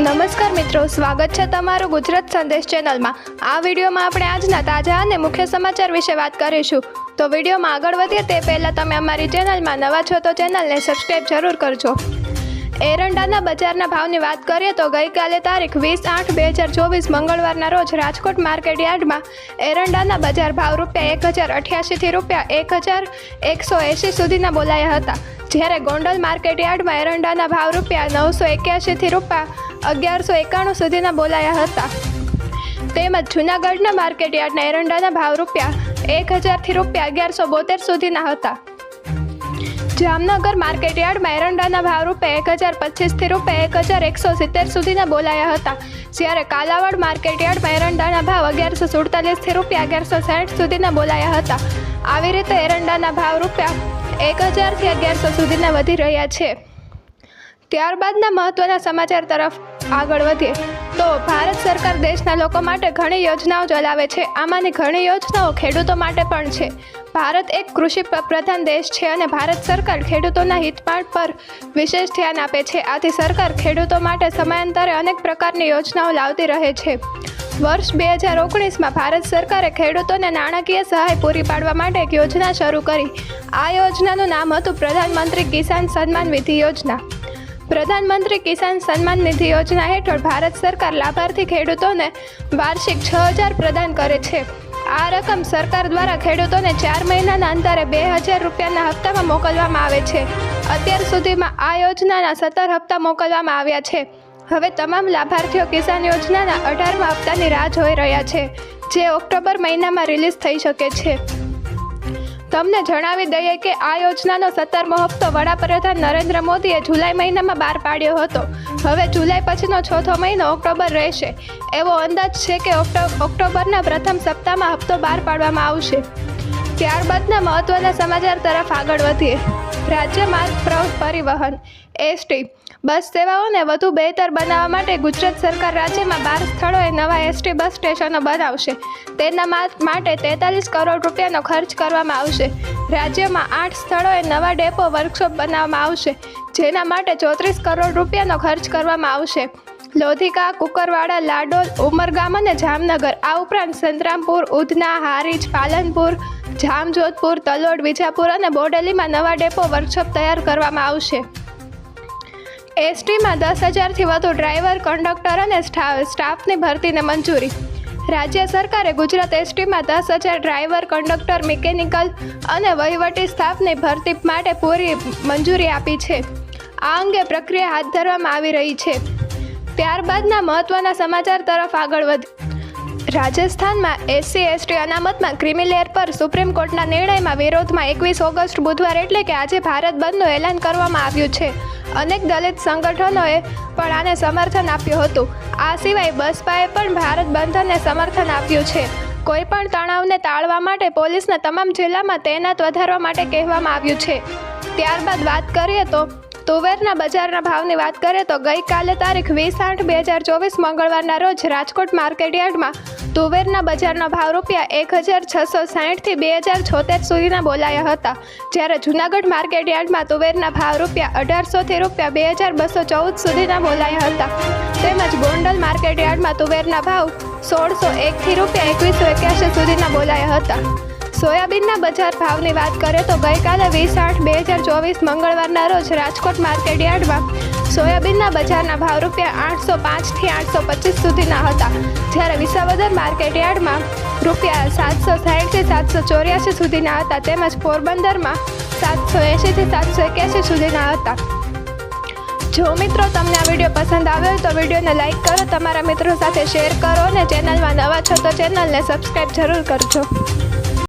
નમસ્કાર મિત્રો, સ્વાગત છે તમારું ગુજરાત સંદેશ ચેનલમાં. આ વિડીયોમાં આપણે આજના તાજા અને મુખ્ય સમાચાર વિશે વાત કરીશું. તો વિડીયોમાં આગળ વધીએ તે પહેલાં તમે અમારી ચેનલમાં નવા છો તો ચેનલને સબસ્ક્રાઈબ જરૂર કરજો. એરંડાના બજારના ભાવની વાત કરીએ તો ગઈકાલે તારીખ વીસ આઠ બે હજાર ચોવીસ મંગળવારના રોજ રાજકોટ માર્કેટ યાર્ડમાં એરંડાના બજાર ભાવ રૂપિયા એક હજાર અઠ્યાસીથી રૂપિયા એક હજાર એકસો એંશી સુધીના બોલાયા હતા. જ્યારે ગોંડલ માર્કેટ યાર્ડમાં એરંડાના ભાવ રૂપિયા નવસો એક્યાસીથી રૂપિયા અગિયારસો એકાણું સુધીના બોલાયા હતા. તેમજ જૂનાગઢના માર્કેટ યાર્ડના એરંડાના ભાવ રૂપિયા એક હજારથી રૂપિયા અગિયારસો બોતેર સુધીના હતા. જામનગર માર્કેટ યાર્ડમાં એરંડાના ભાવ રૂપિયા એક હજાર પચીસથી રૂપિયા એક હજાર એકસો સિત્તેર સુધીના બોલાયા હતા. જ્યારે કાલાવાડ માર્કેટ યાર્ડમાં એરંડાના ભાવ અગિયારસો સુડતાલીસથી રૂપિયા અગિયારસો સાઠ સુધીના બોલાયા હતા. આવી રીતે એરંડાના ભાવ રૂપિયા એક હજારથી અગિયારસો સુધીના વધી રહ્યા છે. ત્યારબાદના મહત્વના સમાચાર તરફ આગળ વધીએ તો ભારત સરકાર દેશના લોકો માટે ઘણી યોજનાઓ ચલાવે છે. આમાંની ઘણી યોજનાઓ ખેડૂતો માટે પણ છે. ભારત એક કૃષિ પ્રધાન દેશ છે અને ભારત સરકાર ખેડૂતોના હિતપાળ પર વિશેષ ધ્યાન આપે છે. આથી સરકાર ખેડૂતો માટે સમયાંતરે અનેક પ્રકારની યોજનાઓ લાવતી રહે છે. વર્ષ બે હજાર ઓગણીસમાં ભારત સરકારે ખેડૂતોને નાણાકીય સહાય પૂરી પાડવા માટે એક યોજના શરૂ કરી. આ યોજનાનું નામ હતું પ્રધાનમંત્રી કિસાન સન્માન નિધિ યોજના. પ્રધાનમંત્રી કિસાન સન્માન નિધિ યોજના હેઠળ ભારત સરકાર લાભાર્થી ખેડૂતોને વાર્ષિક છ હજાર પ્રદાન કરે છે. આ રકમ સરકાર દ્વારા ખેડૂતોને ચાર મહિનાના અંતરે બે હજાર રૂપિયાના હપ્તામાં મોકલવામાં આવે છે. અત્યાર સુધીમાં આ યોજનાના સત્તર હપ્તા મોકલવામાં આવ્યા છે. હવે તમામ લાભાર્થીઓ કિસાન યોજનાના અઢારમા હપ્તાની રાહ જોઈ રહ્યા છે, જે ઓક્ટોબર મહિનામાં રિલીઝ થઈ શકે છે. તમને જણાવી દઈએ કે આ યોજનાનો સત્તરમો હપ્તો વડાપ્રધાન નરેન્દ્ર મોદીએ જુલાઈ મહિનામાં બહાર પાડ્યો હતો. હવે જુલાઈ પછીનો ચોથો મહિનો ઓક્ટોબર રહેશે. એવો અંદાજ છે કે ઓક્ટો, ઓક્ટોબરના પ્રથમ સપ્તાહમાં હપ્તો બહાર પાડવામાં આવશે. ત્યારબાદના મહત્વના સમાચાર તરફ આગળ વધીએ. રાજ્ય માર્ગ પરિવહન, એસટી, બસ સેવાઓને વધુ બહેતર બનાવવા માટે ગુજરાત સરકાર રાજ્યમાં બાર સ્થળોએ નવા એસટી બસ સ્ટેશનો બનાવશે. તેના માટે તેતાલીસ કરોડ રૂપિયાનો ખર્ચ કરવામાં આવશે. રાજ્યમાં આઠ સ્થળોએ નવા ડેપો વર્કશોપ બનાવવામાં આવશે, જેના માટે ચોત્રીસ કરોડ રૂપિયાનો ખર્ચ કરવામાં આવશે. લોધિકા, કુકરવાડા, લાડોલ, ઉમરગામ અને જામનગર. આ ઉપરાંત સંતરામપુર, ઉધના, હારીજ, પાલનપુર, જામજોધપુર, તલોડ, વિજાપુર અને બોડેલીમાં નવા ડેપો વર્કશોપ તૈયાર કરવામાં આવશે. એસટીમાં દસ હજારથી વધુ ડ્રાઈવર, કંડક્ટર અને સ્ટા- સ્ટાફની ભરતીને મંજૂરી. રાજ્ય સરકારે ગુજરાત એસટીમાં દસ હજાર ડ્રાઈવર, કંડક્ટર, મિકેનિકલ અને વહીવટી સ્ટાફની ભરતી માટે પૂરી મંજૂરી આપી છે. આ અંગે પ્રક્રિયા હાથ ધરવામાં આવી રહી છે. ત્યારબાદના મહત્વના સમાચાર તરફ આગળ વધ રાજસ્થાનમાં એસસી, એસટી અનામતમાં ક્રિમિલેર પર સુપ્રીમ કોર્ટના નિર્ણયમાં વિરોધમાં એકવીસ ઓગસ્ટ બુધવાર એટલે કે આજે ભારત બંધનું એલાન કરવામાં આવ્યું છે. અનેક દલિત સંગઠનોએ પણ આને સમર્થન આપ્યું હતું. આ સિવાય બસપાએ પણ ભારત બંધને સમર્થન આપ્યું છે. કોઈ પણ તણાવને ટાળવા માટે પોલીસને તમામ જિલ્લામાં તૈનાત વધારવા માટે કહેવામાં આવ્યું છે. ત્યારબાદ વાત કરીએ તો તુવેરના બજારના ભાવની વાત કરીએ તો ગઈકાલે તારીખ વીસ આઠ બે હજાર ચોવીસ મંગળવારના રોજ રાજકોટ માર્કેટ યાર્ડમાં તુવેરના બજારનો ભાવ રૂપિયા એક હજાર છસો સાહીઠથી બે હજાર છોતેર સુધીના બોલાયા હતા. જ્યારે જૂનાગઢ માર્કેટ યાર્ડમાં તુવેરના ભાવ રૂપિયા અઢારસોથી રૂપિયા બે હજાર બસો ચૌદ સુધીના બોલાયા હતા. તેમજ ગોંડલ માર્કેટ યાર્ડમાં તુવેરના ભાવ સોળસો એકથી રૂપિયા એકવીસો એક્યાસી સુધીના બોલાયા હતા. સોયાબીનના બજાર ભાવની વાત કરીએ તો ગઈકાલે વીસ આઠ બે હજાર ચોવીસ મંગળવારના રોજ રાજકોટ માર્કેટ યાર્ડમાં સોયાબીનના બજારના ભાવ રૂપિયા આઠસો પાંચથી આઠસો પચીસ સુધીના હતા. જ્યારે વિસાવદર માર્કેટ યાર્ડમાં રૂપિયા સાતસો સાઠથી સાતસો ચોર્યાસી સુધીના હતા તેમજ પોરબંદરમાં સાતસો એંશીથી સાતસો એક્યાસી સુધીના હતા. જો મિત્રો તમને આ વીડિયો પસંદ આવ્યો તો વિડીયોને લાઇક કરો, તમારા મિત્રો સાથે શેર કરો અને ચેનલમાં નવા છો તો ચેનલને સબસ્ક્રાઈબ જરૂર કરજો.